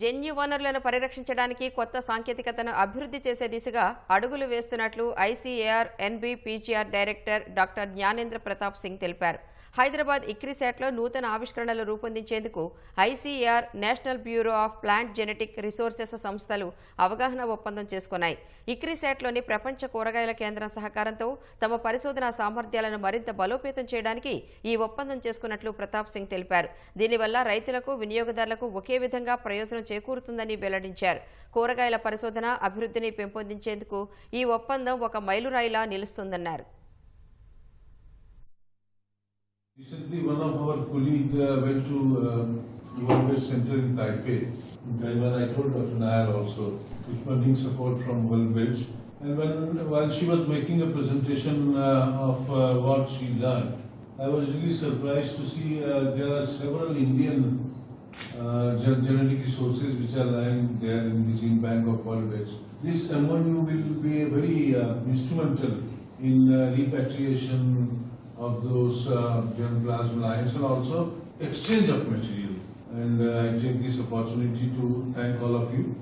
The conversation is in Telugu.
జన్యు వనరులను పరిరక్షించడానికి కొత్త సాంకేతికతను అభివృద్ధి చేసే దిశగా అడుగులు వేస్తున్నట్లు ICAR NB PGR director doctor Gyanendra Pratap Singh తెలిపారు. హైదరాబాద్ ఇక్రిసాట్లో నూతన ఆవిష్కరణలు రూపొందించేందుకు ICAR national bureau of plant genetic resources సంస్థలు అవగాహన ఒప్పందం చేసుకున్నాయి. ఇక్రిసాట్లోని ప్రపంచ కూరగాయల కేంద్రం సహకారంతో తమ పరిశోధనా సామర్థ్యాలను మరింత బలోపేతం చేయడానికి ఈ ఒప్పందం చేసుకున్నట్లు ప్రతాప్ సింగ్ తెలిపారు. దీనివల్ల రైతులకు వినియోగదారులకు ఒకే విధంగా ప్రయోజనం చేకూరుతుందని వెల్లడించారు కూరగాయల పరిశోధన అభివృద్ధిని పెంపొందించేందుకు ఈ ఒప్పందం ఒక మైలురాయిలా నిలుస్తుందన్నారు Recently, one of our colleagues uh, went to um, World West Center in Taipei, in Taiwan. I told Dr. Nair also, with funding support from World West. And when, while she was making a presentation uh, of uh, what she learned, I was really surprised to see uh, there are several Indian uh, gen- genetic resources which are lying there in the gene bank of West. This MOU will be very uh, instrumental in uh, repatriation of those uh, germplasm lines and also exchange of material. And uh, I take this opportunity to thank all of you